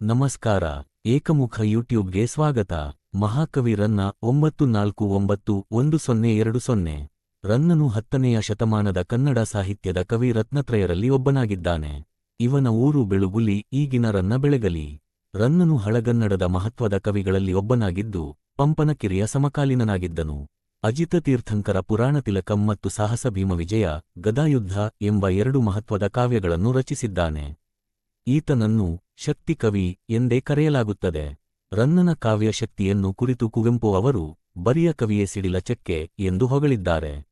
ನಮಸ್ಕಾರ, ಏಕಮುಖ ಯೂಟ್ಯೂಬ್ಗೆ ಸ್ವಾಗತ. ಮಹಾಕವಿ ರನ್ನ ಒಂಬತ್ತು ನಾಲ್ಕು ಒಂಬತ್ತು ಒಂದು ಸೊನ್ನೆ ಎರಡು ಸೊನ್ನೆ. ರನ್ನನು ಹತ್ತನೆಯ ಶತಮಾನದ ಕನ್ನಡ ಸಾಹಿತ್ಯದ ಕವಿ ರತ್ನತ್ರಯರಲ್ಲಿ ಒಬ್ಬನಾಗಿದ್ದಾನೆ. ಇವನ ಊರು ಬೆಳುಗುಲಿ, ಈಗಿನ ರನ್ನ ಬೆಳಗಲಿ. ರನ್ನನು ಹಳಗನ್ನಡದ ಮಹತ್ವದ ಕವಿಗಳಲ್ಲಿ ಒಬ್ಬನಾಗಿದ್ದು, ಪಂಪನಕಿರಿಯ ಸಮಕಾಲೀನನಾಗಿದ್ದನು. ಅಜಿತ ತೀರ್ಥಂಕರ ಪುರಾಣ ತಿಲಕಂ ಮತ್ತು ಸಾಹಸ ಭೀಮ ವಿಜಯ, ಗದಾಯುದ್ಧ ಎಂಬ ಎರಡು ಮಹತ್ವದ ಕಾವ್ಯಗಳನ್ನು ರಚಿಸಿದ್ದಾನೆ. ಈತನನ್ನು ಶಕ್ತಿ ಕವಿ ಎಂದೇ ಕರೆಯಲಾಗುತ್ತದೆ. ರನ್ನನ ಕಾವ್ಯ ಶಕ್ತಿಯನ್ನು ಕುರಿತು ಕುವೆಂಪು ಅವರು ಬರಿಯ ಕವಿಯೇ ಸಿಡಿಲ ಚಕ್ಕೆ ಎಂದು ಹೊಗಳಿದ್ದಾರೆ.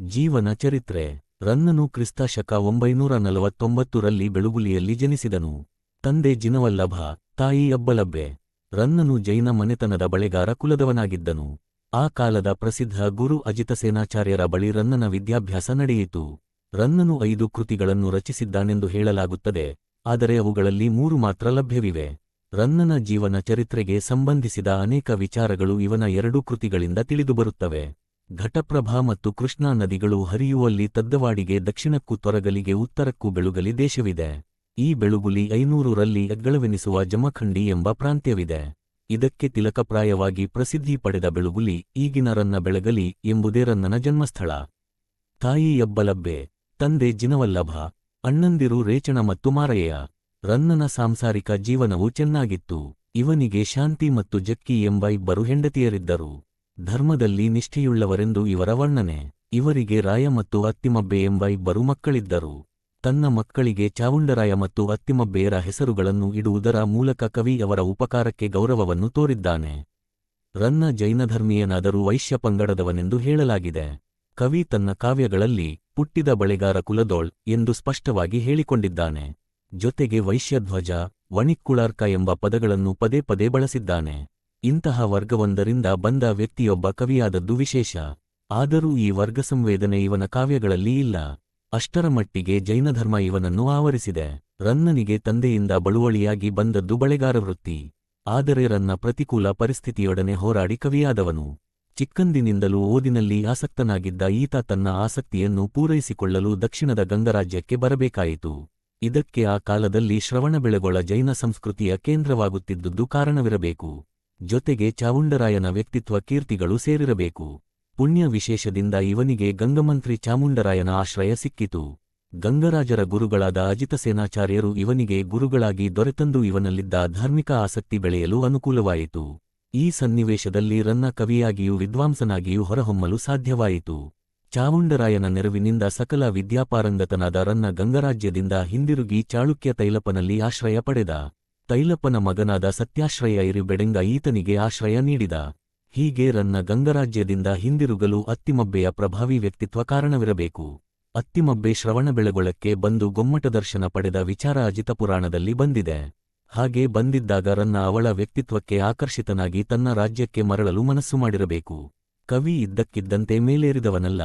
ಜೀವನ ಚರಿತ್ರೆ. ರನ್ನನು ಕ್ರಿಸ್ತ ಶಕ ಒಂಬೈನೂರ ನಲವತ್ತೊಂಬತ್ತರಲ್ಲಿ ಬೆಳುಗುಲಿಯಲ್ಲಿ ಜನಿಸಿದನು. ತಂದೆ ಜಿನವಲ್ಲಭ, ತಾಯಿ ಅಬ್ಬಲಬ್ಬೆ. ರನ್ನನು ಜೈನ ಮನೆತನದ ಬಳೆಗಾರ ಕುಲದವನಾಗಿದ್ದನು. ಆ ಕಾಲದ ಪ್ರಸಿದ್ಧ ಗುರು ಅಜಿತಸೇನಾಚಾರ್ಯರ ಬಳಿ ರನ್ನನ ವಿದ್ಯಾಭ್ಯಾಸ ನಡೆಯಿತು. ರನ್ನನು ಐದು ಕೃತಿಗಳನ್ನು ರಚಿಸಿದ್ದಾನೆಂದು ಹೇಳಲಾಗುತ್ತದೆ. ಆದರೆ ಅವುಗಳಲ್ಲಿ ಮೂರು ಮಾತ್ರ ಲಭ್ಯವಿವೆ. ರನ್ನನ ಜೀವನ ಚರಿತ್ರೆಗೆ ಸಂಬಂಧಿಸಿದ ಅನೇಕ ವಿಚಾರಗಳು ಇವನ ಎರಡೂ ಕೃತಿಗಳಿಂದ ತಿಳಿದುಬರುತ್ತವೆ. ಘಟಪ್ರಭಾ ಮತ್ತು ಕೃಷ್ಣಾ ನದಿಗಳು ಹರಿಯುವಲ್ಲಿ ತದ್ದವಾಡಿಗೆ ದಕ್ಷಿಣಕ್ಕೂ ತೊರಗಲಿಗೆ ಉತ್ತರಕ್ಕೂ ಬೆಳುಗಲಿ ದೇಶವಿದೆ. ಈ ಬೆಳುಗುಲಿ ಐನೂರರಲ್ಲಿ ಅಗ್ಗಳವೆನಿಸುವ ಜಮಖಂಡಿ ಎಂಬ ಪ್ರಾಂತ್ಯವಿದೆ. ಇದಕ್ಕೆ ತಿಲಕಪ್ರಾಯವಾಗಿ ಪ್ರಸಿದ್ಧಿ ಪಡೆದ ಬೆಳುಗುಲಿ ಈಗಿನ ರನ್ನ ಬೆಳಗಲಿ ಎಂಬುದೇ ರನ್ನನ ಜನ್ಮಸ್ಥಳ. ತಾಯಿ ಎಬ್ಬಲಬ್ಬೆ ತಂದೆ ಜಿನವಲ್ಲಭ ಅಣ್ಣಂದಿರು ರೇಚಣ ಮತ್ತು ಮಾರಯ್ಯ, ರನ್ನನ ಸಾಂಸಾರಿಕ ಜೀವನವು ಚೆನ್ನಾಗಿತ್ತು. ಇವನಿಗೆ ಶಾಂತಿ ಮತ್ತು ಜಕ್ಕಿ ಎಂಬ ಇಬ್ಬರು ಹೆಂಡತಿಯರಿದ್ದರು. ಧರ್ಮದಲ್ಲಿ ನಿಷ್ಠೆಯುಳ್ಳವರೆಂದು ಇವರ ವರ್ಣನೆ. ಇವರಿಗೆ ರಾಯ ಮತ್ತು ಅತ್ತಿಮಬ್ಬೆ ಎಂಬ ಇಬ್ಬರು ಮಕ್ಕಳಿದ್ದರು. ತನ್ನ ಮಕ್ಕಳಿಗೆ ಚಾವುಂಡರಾಯ ಮತ್ತು ಅತ್ತಿಮಬ್ಬೆಯರ ಹೆಸರುಗಳನ್ನು ಇಡುವುದರ ಮೂಲಕ ಕವಿ ಅವರ ಉಪಕಾರಕ್ಕೆ ಗೌರವವನ್ನು ತೋರಿದ್ದಾನೆ. ರನ್ನ ಜೈನಧರ್ಮೀಯನಾದರೂ ವೈಶ್ಯ ಪಂಗಡದವನೆಂದು ಹೇಳಲಾಗಿದೆ. ಕವಿ ತನ್ನ ಕಾವ್ಯಗಳಲ್ಲಿ ಪುಟ್ಟಿದ ಬಳೆಗಾರ ಕುಲದೋಳ್ ಎಂದು ಸ್ಪಷ್ಟವಾಗಿ ಹೇಳಿಕೊಂಡಿದ್ದಾನೆ. ಜೊತೆಗೆ ವೈಶ್ಯಧ್ವಜ, ವಣಿಕ್ಕುಳಾರ್ಕ ಎಂಬ ಪದಗಳನ್ನು ಪದೇ ಪದೇ ಬಳಸಿದ್ದಾನೆ. ಇಂತಹ ವರ್ಗವೊಂದರಿಂದ ಬಂದ ವ್ಯಕ್ತಿಯೊಬ್ಬ ಕವಿಯಾದದ್ದು ವಿಶೇಷ. ಆದರೂ ಈ ವರ್ಗ ಸಂವೇದನೆ ಇವನ ಕಾವ್ಯಗಳಲ್ಲಿ ಇಲ್ಲ. ಅಷ್ಟರ ಮಟ್ಟಿಗೆ ಜೈನಧರ್ಮ ಇವನನ್ನು ಆವರಿಸಿದೆ. ರನ್ನನಿಗೆ ತಂದೆಯಿಂದ ಬಳುವಳಿಯಾಗಿ ಬಂದದ್ದು ಬಳೆಗಾರ ವೃತ್ತಿ. ಆದರೆ ರನ್ನ ಪ್ರತಿಕೂಲ ಪರಿಸ್ಥಿತಿಯೊಡನೆ ಹೋರಾಡಿ ಕವಿಯಾದವನು. ಚಿಕ್ಕಂದಿನಿಂದಲೂ ಓದಿನಲ್ಲಿ ಆಸಕ್ತನಾಗಿದ್ದ ಈತ ತನ್ನ ಆಸಕ್ತಿಯನ್ನು ಪೂರೈಸಿಕೊಳ್ಳಲು ದಕ್ಷಿಣದ ಗಂಗರಾಜ್ಯಕ್ಕೆ ಬರಬೇಕಾಯಿತು. ಇದಕ್ಕೆ ಆ ಕಾಲದಲ್ಲಿ ಶ್ರವಣಬೆಳಗೊಳ ಜೈನ ಸಂಸ್ಕೃತಿಯ ಕೇಂದ್ರವಾಗುತ್ತಿದ್ದುದು ಕಾರಣವಿರಬೇಕು. ಜೊತೆಗೆ ಚಾವುಂಡರಾಯನ ವ್ಯಕ್ತಿತ್ವ ಕೀರ್ತಿಗಳು ಸೇರಿರಬೇಕು. ಪುಣ್ಯ ವಿಶೇಷದಿಂದ ಇವನಿಗೆ ಗಂಗಮಂತ್ರಿ ಚಾಮುಂಡರಾಯನ ಆಶ್ರಯ ಸಿಕ್ಕಿತು. ಗಂಗರಾಜರ ಗುರುಗಳಾದ ಅಜಿತಸೇನಾಚಾರ್ಯರು ಇವನಿಗೆ ಗುರುಗಳಾಗಿ ದೊರೆತಂದು ಇವನಲ್ಲಿದ್ದ ಧಾರ್ಮಿಕ ಆಸಕ್ತಿ ಬೆಳೆಯಲು ಅನುಕೂಲವಾಯಿತು. ಈ ಸನ್ನಿವೇಶದಲ್ಲಿ ರನ್ನ ಕವಿಯಾಗಿಯೂ ವಿದ್ವಾಂಸನಾಗಿಯೂ ಹೊರಹೊಮ್ಮಲು ಸಾಧ್ಯವಾಯಿತು. ಚಾವುಂಡರಾಯನ ನೆರವಿನಿಂದ ಸಕಲ ವಿದ್ಯಾಪಾರಂಗತನಾದ ರನ್ನ ಗಂಗರಾಜ್ಯದಿಂದ ಹಿಂದಿರುಗಿ ಚಾಳುಕ್ಯ ತೈಲಪ್ಪನಲ್ಲಿ ಆಶ್ರಯ ಪಡೆದ. ತೈಲಪ್ಪನ ಮಗನಾದ ಸತ್ಯಾಶ್ರಯ ಇರಿಬೆಡೆಂಗ ಈತನಿಗೆ ಆಶ್ರಯ ನೀಡಿದ. ಹೀಗೆ ರನ್ನ ಗಂಗರಾಜ್ಯದಿಂದ ಹಿಂದಿರುಗಲು ಅತ್ತಿಮಬ್ಬೆಯ ಪ್ರಭಾವಿ ವ್ಯಕ್ತಿತ್ವ ಕಾರಣವಿರಬೇಕು. ಅತ್ತಿಮಬ್ಬೆ ಶ್ರವಣಬೆಳಗೊಳಕ್ಕೆ ಬಂದು ಗೊಮ್ಮಟ ದರ್ಶನ ಪಡೆದ ವಿಚಾರ ಅಜಿತ ಪುರಾಣದಲ್ಲಿ ಬಂದಿದೆ. ಹಾಗೆ ಬಂದಿದ್ದಾಗ ರನ್ನ ಅವಳ ವ್ಯಕ್ತಿತ್ವಕ್ಕೆ ಆಕರ್ಷಿತನಾಗಿ ತನ್ನ ರಾಜ್ಯಕ್ಕೆ ಮರಳಲು ಮನಸ್ಸು ಮಾಡಿರಬೇಕು. ಕವಿ ಇದ್ದಕ್ಕಿದ್ದಂತೆ ಮೇಲೇರಿದವನಲ್ಲ,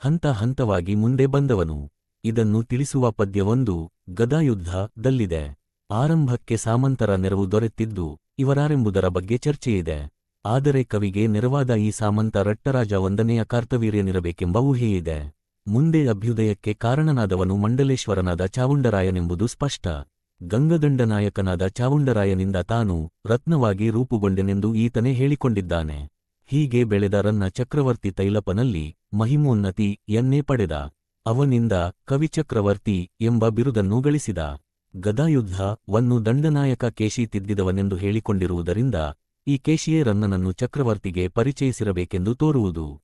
ಹಂತ ಹಂತವಾಗಿ ಮುಂದೆ ಬಂದವನು. ಇದನ್ನು ತಿಳಿಸುವ ಪದ್ಯವೊಂದು ಗದಾಯುದ್ಧ ದಲ್ಲಿದೆ. ಆರಂಭಕ್ಕೆ ಸಾಮಂತರ ನೆರವು ದೊರೆತಿದ್ದು ಇವರಾರೆಂಬುದರ ಬಗ್ಗೆ ಚರ್ಚೆಯಿದೆ. ಆದರೆ ಕವಿಗೆ ನೆರವಾದ ಈ ಸಾಮಂತ ರಟ್ಟರಾಜ ಒಂದನೆಯ ಕಾರ್ತವೀರ್ಯನಿರಬೇಕೆಂಬ ಊಹೆಯಿದೆ. ಮುಂದೆ ಅಭ್ಯುದಯಕ್ಕೆ ಕಾರಣನಾದವನು ಮಂಡಲೇಶ್ವರನಾದ ಚಾವುಂಡರಾಯನೆಂಬುದು ಸ್ಪಷ್ಟ. ಗಂಗದಂಡನಾಯಕನಾದ ಚಾವುಂಡರಾಯನಿಂದ ತಾನು ರತ್ನವಾಗಿ ರೂಪುಗೊಂಡೆನೆಂದು ಈತನೇ ಹೇಳಿಕೊಂಡಿದ್ದಾನೆ. ಹೀಗೆ ಬೆಳೆದ ರನ್ನ ಚಕ್ರವರ್ತಿ ತೈಲಪನಲ್ಲಿ ಮಹಿಮೋನ್ನತಿ ಎನ್ನೇ ಪಡೆದ. ಅವನಿಂದ ಕವಿಚಕ್ರವರ್ತಿ ಎಂಬ ಬಿರುದನ್ನು ಗಳಿಸಿದ. ಗದಾಯುದ್ಧ ವನ್ನು ದಂಡನಾಯಕ ಕೇಶಿ ತಿದ್ದಿದವನೆಂದು ಹೇಳಿಕೊಂಡಿರುವುದರಿಂದ ಈ ಕೇಶಿಯೇ ರನ್ನನನ್ನು ಚಕ್ರವರ್ತಿಗೆ ಪರಿಚಯಿಸಿರಬೇಕೆಂದು ತೋರುವುದು.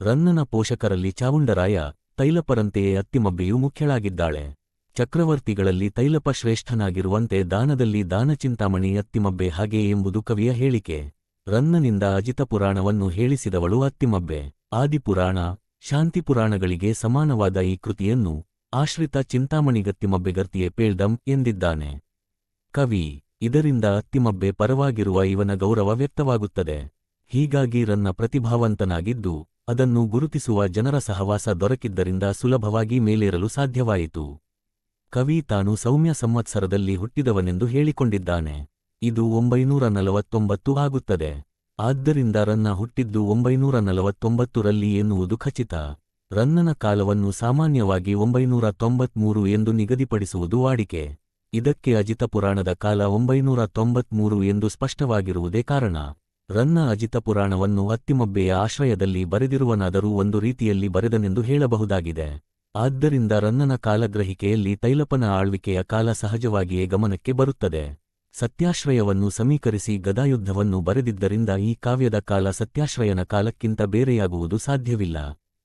ರನ್ನನ ಪೋಷಕರಲ್ಲಿ ಚಾವುಂಡರಾಯ ತೈಲಪರಂತೆಯೇ ಅತ್ತಿಮಬ್ಬೆಯೂ ಮುಖ್ಯಳಾಗಿದ್ದಾಳೆ. ಚಕ್ರವರ್ತಿಗಳಲ್ಲಿ ತೈಲಪ ಶ್ರೇಷ್ಠನಾಗಿರುವಂತೆ ದಾನದಲ್ಲಿ ದಾನಚಿಂತಾಮಣಿ ಅತ್ತಿಮಬ್ಬೆ ಹಾಗೆ ಎಂಬುದು ಕವಿಯ ಹೇಳಿಕೆ. ರನ್ನನಿಂದ ಅಜಿತ ಪುರಾಣವನ್ನು ಹೇಳಿಸಿದವಳು ಅತ್ತಿಮಬ್ಬೆ. ಆದಿಪುರಾಣ, ಶಾಂತಿಪುರಾಣಗಳಿಗೆ ಸಮಾನವಾದ ಈ ಕೃತಿಯನ್ನು ಆಶ್ರಿತ ಚಿಂತಾಮಣಿಗತ್ತಿಮಬ್ಬೆಗರ್ತಿಯೇ ಪೇಳ್ದಂ ಎಂದಿದ್ದಾನೆ. ಕವಿ, ಇದರಿಂದ ಅತ್ತಿಮಬ್ಬೆ ಪರವಾಗಿರುವ ಇವನ ಗೌರವ ವ್ಯಕ್ತವಾಗುತ್ತದೆ. ಹೀಗಾಗಿ ರನ್ನ ಪ್ರತಿಭಾವಂತನಾಗಿದ್ದು, ಅದನ್ನು ಗುರುತಿಸುವ ಜನರ ಸಹವಾಸ ದೊರಕಿದ್ದರಿಂದ ಸುಲಭವಾಗಿ ಮೇಲೇರಲು ಸಾಧ್ಯವಾಯಿತು. ಕವಿ ತಾನು ಸೌಮ್ಯ ಸಂವತ್ಸರದಲ್ಲಿ ಹುಟ್ಟಿದವನೆಂದು ಹೇಳಿಕೊಂಡಿದ್ದಾನೆ. ಇದು ಒಂಬೈನೂರ ನಲವತ್ತೊಂಬತ್ತು ಆಗುತ್ತದೆ. ಆದ್ದರಿಂದ ರನ್ನ ಹುಟ್ಟಿದ್ದು ಒಂಬೈನೂರ ನಲವತ್ತೊಂಬತ್ತರಲ್ಲಿ ಎನ್ನುವುದು ಖಚಿತ. ರನ್ನನ ಕಾಲವನ್ನು ಸಾಮಾನ್ಯವಾಗಿ ಒಂಬೈನೂರ ತೊಂಬತ್ಮೂರು ಎಂದು ನಿಗದಿಪಡಿಸುವುದು ವಾಡಿಕೆ. ಇದಕ್ಕೆ ಅಜಿತ ಪುರಾಣದ ಕಾಲ ಒಂಬೈನೂರ ತೊಂಬತ್ಮೂರು ಎಂದು ಸ್ಪಷ್ಟವಾಗಿರುವುದೇ ಕಾರಣ. ರನ್ನ ಅಜಿತ ಪುರಾಣವನ್ನು ಅತ್ತಿಮಬ್ಬೆಯ ಆಶ್ರಯದಲ್ಲಿ ಬರೆದಿರುವನಾದರೂ ಒಂದು ರೀತಿಯಲ್ಲಿ ಬರೆದನೆಂದು ಹೇಳಬಹುದಾಗಿದೆ. ಆದ್ದರಿಂದ ರನ್ನನ ಕಾಲಗ್ರಹಿಕೆಯಲ್ಲಿ ತೈಲಪನ ಆಳ್ವಿಕೆಯ ಕಾಲ ಸಹಜವಾಗಿಯೇ ಗಮನಕ್ಕೆ ಬರುತ್ತದೆ. ಸತ್ಯಾಶ್ರಯವನ್ನು ಸಮೀಕರಿಸಿ ಗದಾಯುದ್ಧವನ್ನು ಬರೆದಿದ್ದರಿಂದ ಈ ಕಾವ್ಯದ ಕಾಲ ಸತ್ಯಾಶ್ರಯನ ಕಾಲಕ್ಕಿಂತ ಬೇರೆಯಾಗುವುದು ಸಾಧ್ಯವಿಲ್ಲ.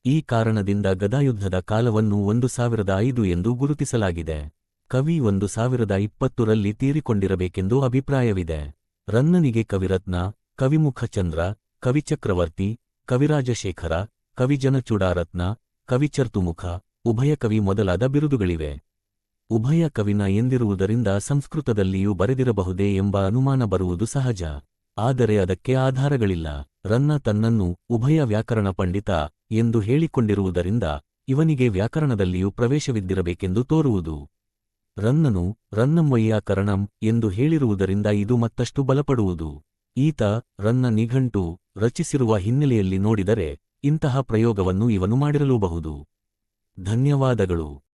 ಈ ಕಾರಣದಿಂದ ಗದಾಯುದ್ಧದ ಕಾಲವನ್ನು ಒಂದು ಸಾವಿರದ ಐದು ಎಂದು ಗುರುತಿಸಲಾಗಿದೆ. ಕವಿ ಒಂದು ಸಾವಿರದ ಇಪ್ಪತ್ತರಲ್ಲಿ ತೀರಿಕೊಂಡಿರಬೇಕೆಂದು ಅಭಿಪ್ರಾಯವಿದೆ. ರನ್ನನಿಗೆ ಕವಿರತ್ನ ಕವಿಮುಖಚಂದ್ರ ಕವಿಚಕ್ರವರ್ತಿ ಕವಿರಾಜಶೇಖರ ಕವಿಜನಚೂಡಾರತ್ನ ಕವಿಚರ್ತುಮುಖ ಉಭಯ ಕವಿ ಮೊದಲಾದ ಬಿರುದುಗಳಿವೆ. ಉಭಯ ಕವಿನ ಎಂದಿರುವುದರಿಂದ ಸಂಸ್ಕೃತದಲ್ಲಿಯೂ ಬರೆದಿರಬಹುದೇ ಎಂಬ ಅನುಮಾನ ಬರುವುದು ಸಹಜ. ಆದರೆ ಅದಕ್ಕೆ ಆಧಾರಗಳಿಲ್ಲ. ರನ್ನ ತನ್ನನ್ನು ಉಭಯ ವ್ಯಾಕರಣ ಪಂಡಿತ ಎಂದು ಹೇಳಿಕೊಂಡಿರುವುದರಿಂದ ಇವನಿಗೆ ವ್ಯಾಕರಣದಲ್ಲಿಯೂ ಪ್ರವೇಶವಿದ್ದಿರಬೇಕೆಂದು ತೋರುವುದು. ರನ್ನನು ರನ್ನಂವಯ್ಯಾಕರಣಂ ಎಂದು ಹೇಳಿರುವುದರಿಂದ ಇದು ಮತ್ತಷ್ಟು ಬಲಪಡುವುದು. ಈತ ರನ್ನ ನಿಘಂಟು ರಚಿಸಿರುವ ಹಿನ್ನೆಲೆಯಲ್ಲಿ ನೋಡಿದರೆ ಇಂತಹ ಪ್ರಯೋಗವನ್ನು ಇವನು ಮಾಡಿರಲೂಬಹುದು. ಧನ್ಯವಾದಗಳು.